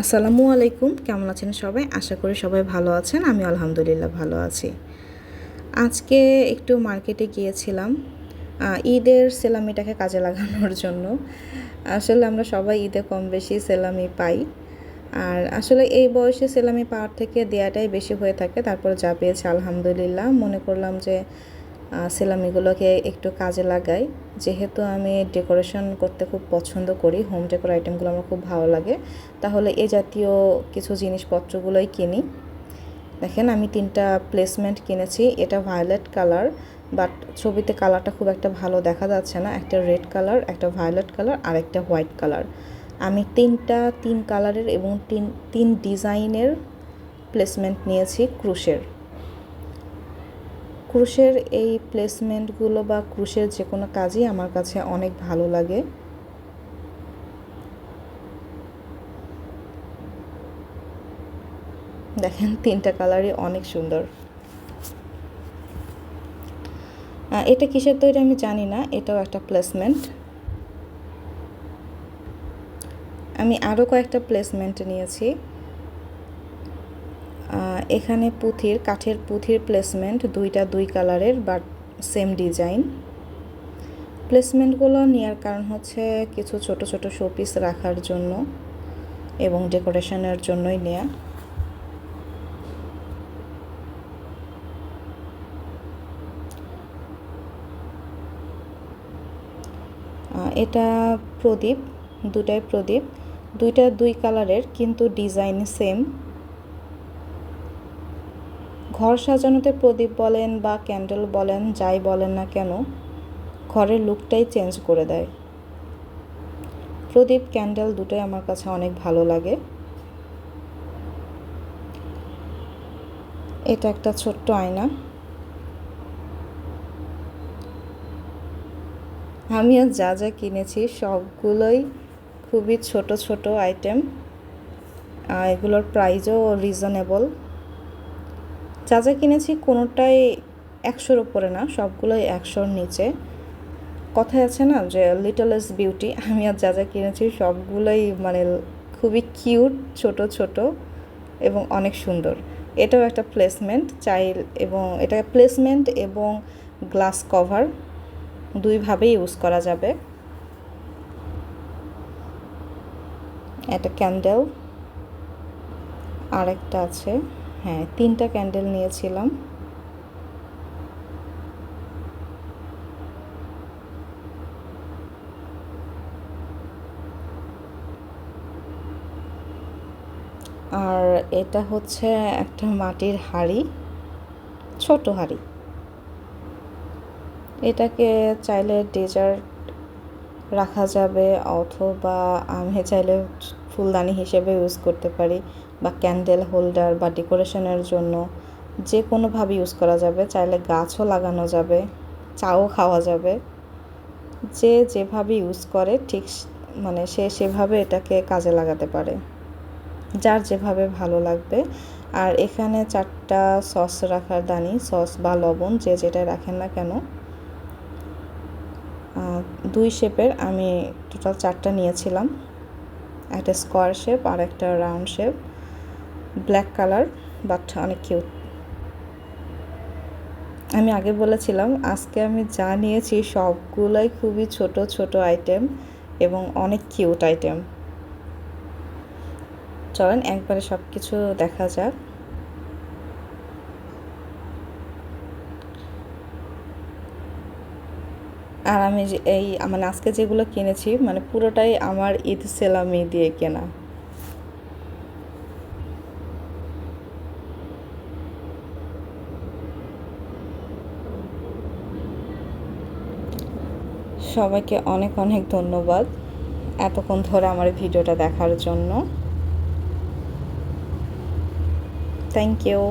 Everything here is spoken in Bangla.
আসসালামু আলাইকুম। কেমন আছেন সবাই? আশা করি সবাই ভালো আছেন। আমি আলহামদুলিল্লাহ ভালো আছি। আজকে একটু মার্কেটে গিয়েছিলাম ঈদের সেলামিটাকে কাজে লাগানোর জন্য। আসলে আমরা সবাই ঈদে কম বেশি সেলামি পাই। আর আসলে এই বয়সে সেলামি পাওয়ার থেকে দেয়াটাই বেশি হয়ে থাকে, তারপর যা পেয়েছে আলহামদুলিল্লাহ। মনে করলাম যে সেলামিগুলোকে একটু কাজে লাগাই। যেহেতু আমি ডেকোরেশন করতে খুব পছন্দ করি, হোম ডেকোর আইটেমগুলো আমার খুব ভালো লাগে। তাহলে এই জাতীয় কিছু জিনিসপত্রগুলোই কিনি। দেখেন, আমি তিনটা প্লেসমেন্ট কিনেছি। এটা ভায়োলেট কালার বাট ছবিতে কালারটা খুব একটা ভালো দেখা যাচ্ছে না। একটা রেড কালার একটা ভায়োলেট কালার আর একটা হোয়াইট কালার আমি তিনটা, তিন কালারের এবং তিন তিন ডিজাইনের প্লেসমেন্ট নিয়েছি ক্রুশের। ক্রুশের এই প্লেসমেন্টগুলো বা ক্রুশের যে কোনো কাজই আমার কাছে অনেক ভালো লাগে। দেখেন, তিনটা কালারই অনেক সুন্দর। এটা কিসের তৈরি আমি জানি না, এটাও একটা প্লেসমেন্ট আমি আরও কয়েকটা প্লেসমেন্ট নিয়েছি। এখানে পুঁথির, কাঠের পুঁথির প্লেসমেন্ট দুইটা দুই কালারের বাট সেম ডিজাইন প্লেসমেন্টগুলো নেওয়ার কারণ হচ্ছে কিছু ছোট ছোট শোপিস রাখার জন্য এবং ডেকোরেশনের জন্যই নেয়া। এটা প্রদীপ, দুটাই প্রদীপ, দুইটা দুই কালারের কিন্তু ডিজাইন সেম ঘর সাজানোতে প্রদীপ বলেন বা ক্যান্ডেল বলেন, যাই বলেন না কেন, ঘরের লুকটাই চেঞ্জ করে দেয়। প্রদীপ, ক্যান্ডেল দুটোই আমার কাছে অনেক ভালো লাগে। এটা একটা ছোট্ট আয়না। আমি আজ যা যা কিনেছি, সবগুলোই খুবই ছোট ছোট আইটেম। আর এগুলোর প্রাইজও রিজনেবল যা যা কিনেছি কোনোটাই একশোর উপরে না, সবগুলোই একশোর নিচে। কথায় আছে না যে লিটল বিউটি আমি আর যা যা কিনেছি সবগুলোই মানে খুবই কিউট ছোট ছোট এবং অনেক সুন্দর। এটাও একটা প্লেসমেন্ট চাইল এবং এটা প্লেসমেন্ট এবং গ্লাস কভার দুইভাবেই ইউজ করা যাবে। একটা ক্যান্ডেল আরেকটা আছে। হ্যাঁ তিনটা ক্যান্ডেল নিয়েছিলাম। আর এটা হচ্ছে একটা মাটির হাঁড়ি, ছোট হাঁড়ি। এটাকে চাইলে ডেজার্ট রাখা যাবে অথবা আমি চাইলে ফুলদানি হিসেবে ইউজ করতে পারি। বা ক্যান্ডেল হোল্ডার বা ডেকোরেশনের জন্য যে কোনোভাবে ইউজ করা যাবে, চাইলে গাছও লাগানো যাবে, চাও খাওয়া যাবে। যে যেভাবে ইউজ করে ঠিক মানে সে সেভাবে এটাকে কাজে লাগাতে পারে। যার যেভাবে ভালো লাগবে। আর এখানে চারটা সস রাখার দানি সস বা লবণ যে যেটা রাখেন না কেন। দুই শেপের আমি টোটাল চারটা নিয়েছিলাম। একটা স্কোয়ার শেপ আর একটা round shape black colour but অনেক কিউট আমি আগে বলেছিলাম, আজকে আমি যা নিয়েছি সবগুলোই খুবই ছোট ছোট আইটেম এবং অনেক কিউট আইটেম চলেন, একবারে সব কিছু দেখা যাক। আর আমি এই মানে আজকে যেগুলো কিনেছি মানে পুরোটাই আমার ঈদ সেলামি দিয়ে কেনা। সবাইকে অনেক অনেক ধন্যবাদ এতক্ষণ ধরে আমার ভিডিওটা দেখার জন্য। Thank you